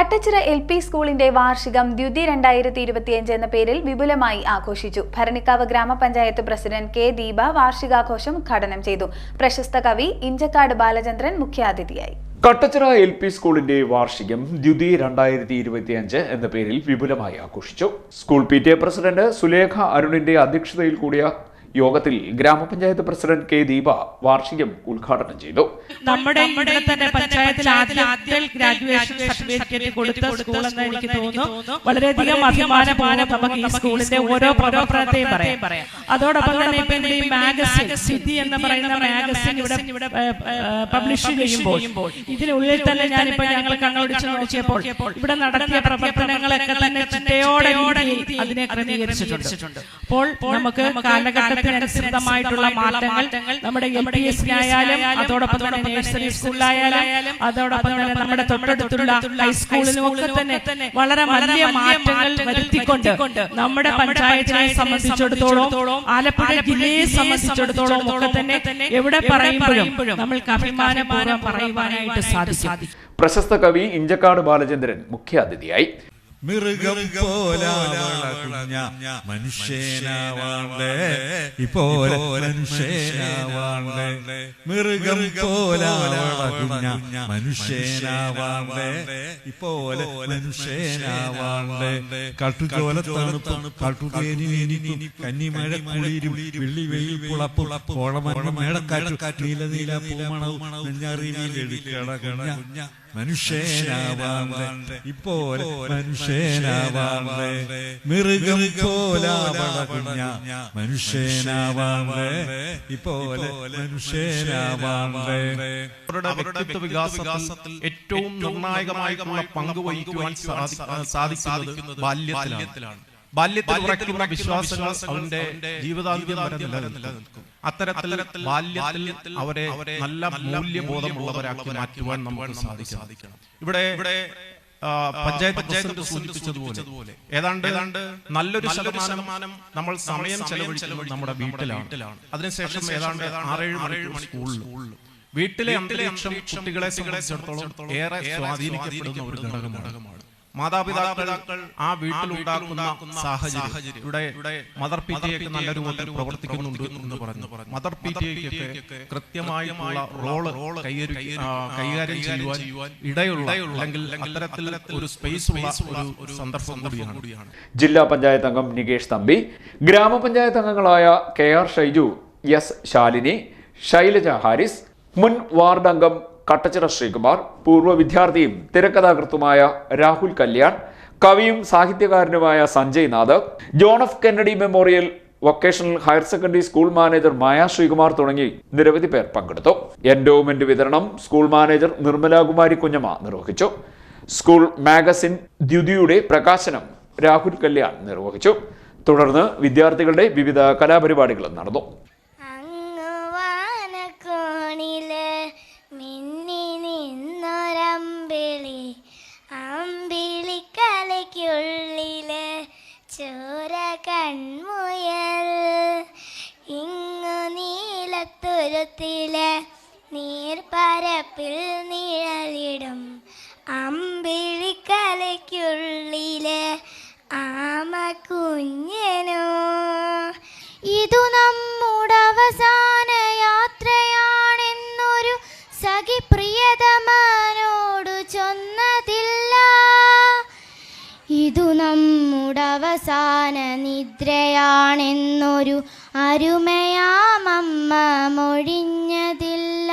Kattachira L P സ്കൂളിന്റെ വാർഷികം ദ്യുതി രണ്ടായിരത്തി ഇരുപത്തിയഞ്ച് എന്ന പേരിൽ വിപുലമായി ആഘോഷിച്ചു. ഭരണിക്കാവ് ഗ്രാമപഞ്ചായത്ത് പ്രസിഡന്റ് കെ ദീപ വാർഷികാഘോഷം ഉദ്ഘാടനം ചെയ്തു. പ്രശസ്ത കവി ഇഞ്ചക്കാട് ബാലചന്ദ്രൻ മുഖ്യാതിഥിയായി. കട്ടച്ചിറ എൽ പി സ്കൂളിന്റെ വാർഷികം ദ്യുതി രണ്ടായിരത്തി ഇരുപത്തിയഞ്ച് എന്ന പേരിൽ വിപുലമായി ആഘോഷിച്ചു. School P T A president Sulekha അരുണിന്റെ അധ്യക്ഷതയിൽ കൂടിയ യോഗത്തിൽ ഗ്രാമപഞ്ചായത്ത് പ്രസിഡന്റ് കെ ദീപ വാർഷികം ഉദ്ഘാടനം ചെയ്തു. നമ്മുടെ ഇവിടെ തന്നെ പഞ്ചായത്തിൽ ആദ്യത്തെ ഗ്രാജുവേഷൻ സർട്ടിഫിക്കറ്റ് കൊടുത്ത സ്കൂൾ എന്ന് എനിക്ക് തോന്നുന്നു. വളരെയധികം അഭിമാനമാണ് നമുക്ക് ഈ സ്കൂളിന്റെ ഓരോ പ്രവർത്തനത്തെയും പറയാം. അതോടൊപ്പം തന്നെ ഇപ്പൊ ഇവിടെ ഈ മാഗസിൻ സിദ്ധി എന്ന് പറയുന്ന മാഗസിൻ ഇവിടെ പബ്ലിഷ് ചെയ്യുമ്പോൾ ഇതിനുള്ളിൽ തന്നെ ഞാനിപ്പോ ഞങ്ങൾ കണ്ണോടിച്ച് നോക്കിയപ്പോൾ ഇവിടെ നടത്തിയ പ്രവർത്തനങ്ങളൊക്കെ തന്നെ ചിട്ടയോടെ അതിനെ ക്രമീകരിച്ചിട്ടുണ്ട്. അപ്പോൾ നമുക്ക് കാലഘട്ടത്തിനനുസൃതമായിട്ടുള്ള മാറ്റങ്ങൾ നമ്മുടെ എൽ പി എസ് ആയാലും അതോടൊപ്പം തന്നെ നഴ്സറി സ്കൂളിലായാലും അതോടൊപ്പം തന്നെ നമ്മുടെ തൊട്ടടുത്തുള്ള ഹൈസ്കൂളിലും ഒക്കെ തന്നെ വളരെ വലിയ മാറ്റങ്ങൾ വരുത്തിക്കൊണ്ട് നമ്മുടെ പഞ്ചായത്തിനെ സംബന്ധിച്ചിടത്തോളം ആലപ്പുഴ ജില്ലയെ സംബന്ധിച്ചിടത്തോളം ഒക്കെ തന്നെ എവിടെ പറയുമ്പോഴും നമ്മൾക്ക് അഭിമാനപൂർവം പറയുവാനായിട്ട് സാധിക്കും. പ്രശസ്ത കവി ഇഞ്ചക്കാട് ബാലചന്ദ്രൻ മുഖ്യാതിഥിയായി. മൃഗം പോലാവളകുഞ്ഞ മനുഷ്യനാവാണ്ടേ ഇപ്പോലെ മനുഷ്യനാവാണ്ടേ മൃഗം പോലാവളകുഞ്ഞ മനുഷ്യനാവാണ്ടേ ഇപ്പോലെ മനുഷ്യനാവാണ്ടേ കാട്ടുചോല തണുപ്പാണ് കാട്ടുതേനി എനിക്കും കന്നിമഴ കുളിരും വെള്ളി വെയിൽ പുളപ്പ് കോളമരണം മേടക്കാറ്റ് നീല നീല പൂമണവും നെഞ്ഞറിവിലെടുക്കടകുഞ്ഞ മനുഷ്യനാവാണ്ടേ ഇപ്പോലെ മനുഷ്യനാവാണ്ടേ മൃഗം പോലാവളകുഞ്ഞ മനുഷ്യനാവാണ്ടേ ഇപ്പോലെ മനുഷ്യനാവാണ്ടേ അവരുടെ വ്യക്തിത്വ വികാസത്തിൽ ഏറ്റവും നിർണായകമായ പങ്ക് വഹിക്കുവാൻ സാധി- സാധിക്കുന്നത് ബാല്യത്തിലാണ്. ബാല്യത്തിൽ ഉറയ്ക്കുന്ന വിശ്വാസങ്ങൾ അവന്റെ ജീവിതാന്ത്യം വരെ നിലനിൽക്കും. അത്തരത്തിൽ ബാല്യത്തിൽ അവരെ നല്ല മൂല്യബോധമുള്ളവരാക്കി മാറ്റുവാൻ നമുക്ക് സാധിക്കണം. ഇവിടെ ഇവിടെ പഞ്ചായത്ത് പ്രസിഡന്റ് സൂചിപ്പിച്ചതുപോലെ ഏതാണ്ട് ഏതാണ്ട് നല്ലൊരു ശതമാനം നമ്മൾ സമയം ചെലവഴിക്കുന്നത് നമ്മുടെ വീട്ടിലാണ്. അതിനുശേഷം ഏതാണ്ട് ആറേഴ് മണിക്കൂർ സ്കൂളിൽ വീട്ടിലെ അന്തരീക്ഷം കുട്ടികളെ സംബന്ധിച്ചിടത്തോളം ഏറെ സ്വാധീനിക്കപ്പെടുന്ന ഒരു ഘടകമാണ് മാതാപിതാക്കൾ ആ വീട്ടിലുണ്ടാക്കുന്ന സാഹചര്യം ഇവിടെ മദർ പി ടി ഒക്കെ നല്ല രൂപത്തിൽ പ്രവർത്തിക്കുന്നുണ്ട് എന്ന് പറഞ്ഞു. മദർ പി ടി ഒക്കെ കൃത്യമായിട്ടുള്ള റോൾ കൈകാര്യം ചെയ്യുവാൻ ഇടയുള്ള അല്ലെങ്കിൽ അത്തരത്തിൽ ഒരു സ്പേസ് ഉള്ള ഒരു സന്ദർഭം കൂടിയാണ്. ജില്ലാ പഞ്ചായത്ത് അംഗം നികേഷ് തമ്പി ഗ്രാമപഞ്ചായത്ത് അംഗങ്ങളായ K R Shaiju S Shalini Shailaja Haris മുൻ വാർഡ് അംഗം കട്ടച്ചിറ ശ്രീകുമാർ പൂർവ വിദ്യാർത്ഥിയും തിരക്കഥാകൃത്തുമായ രാഹുൽ കല്യാൺ കവിയും സാഹിത്യകാരനുമായ Sanjay Nath John of Kennedy memorial vocational higher secondary school manager Maya Sreekumar തുടങ്ങി നിരവധി പേർ പങ്കെടുത്തു. എൻഡോമെന്റ് വിതരണം സ്കൂൾ മാനേജർ നിർമ്മലാകുമാരി കുഞ്ഞമ്മ നിർവഹിച്ചു. സ്കൂൾ മാഗസിൻ ദ്യുതിയുടെ പ്രകാശനം രാഹുൽ കല്യാൺ നിർവഹിച്ചു. തുടർന്ന് വിദ്യാർത്ഥികളുടെ വിവിധ കലാപരിപാടികളും നടന്നു. നീലത്തുരുത്തിൽ നീർപ്പരപ്പിൽ നിഴലിടും. അമ്പിളിക്കലയ്ക്കുള്ളിൽ ആമ കുഞ്ഞനോ ഇതു നമ്മുടെ അവസാന യാത്രയാണെന്നൊരു സഖി പ്രിയതമാനോടു ചൊന്നതില്ല. ഇതു നമ്മുടെ അവസാന നിദ്രയാണെന്നൊരു അരുമയാമമ്മ മൊഴിഞ്ഞതില്ല.